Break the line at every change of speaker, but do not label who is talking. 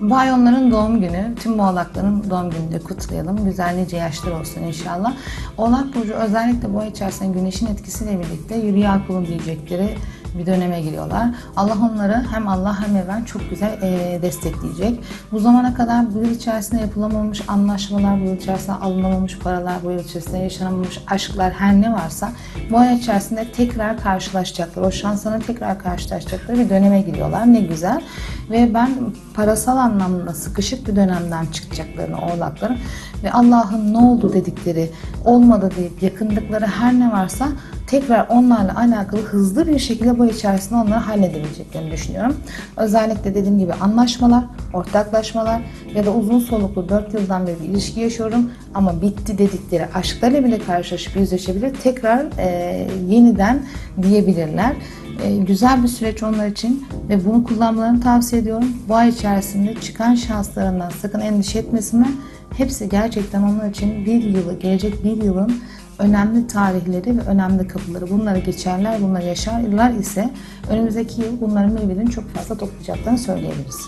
Bu ay onların doğum günü. Tüm oğlakların doğum gününü de kutlayalım. Güzel nice yaşlar olsun inşallah. Oğlak Burcu özellikle ay içerisinde güneşin etkisiyle birlikte yürüye kulun diyecekleri bir döneme giriyorlar. Allah onları hem Allah hem evren çok güzel eee, destekleyecek. Bu zamana kadar bu yıl içerisinde yapılamamış anlaşmalar, bu yıl içerisinde alınamamış paralar, bu yıl içerisinde yaşanamamış aşklar her ne varsa bu ay içerisinde tekrar karşılaşacaklar. O şanslarına tekrar karşılaşacakları bir döneme giriyorlar. Ne güzel. Ve ben parasal anlamda sıkışık bir dönemden çıkacaklarını oğlakların ve Allah'ın ne oldu dedikleri, olmadı deyip yakındıkları her ne varsa tekrar onlarla alakalı hızlı bir şekilde bu içerisinde onları halledebileceklerini düşünüyorum. Özellikle dediğim gibi anlaşmalar, ortaklaşmalar ya da uzun soluklu 4 yıldan beri bir ilişki yaşıyorum ama bitti dedikleri aşklarla bile karşılaşıp yüzleşebilir. Tekrar e, yeniden diyebilirler. E, güzel bir süreç onlar için ve bunu kullanmalarını tavsiye ediyorum. Bu ay içerisinde çıkan şanslarından sakın endişe etmesinler. Hepsi gerçekten onlar için bir yılı, gelecek bir yılın önemli tarihleri ve önemli kapıları. Bunları geçerler, bunları yaşarlar ise önümüzdeki yıl bunların meyvelerini çok fazla toplayacaklarını söyleyebiliriz.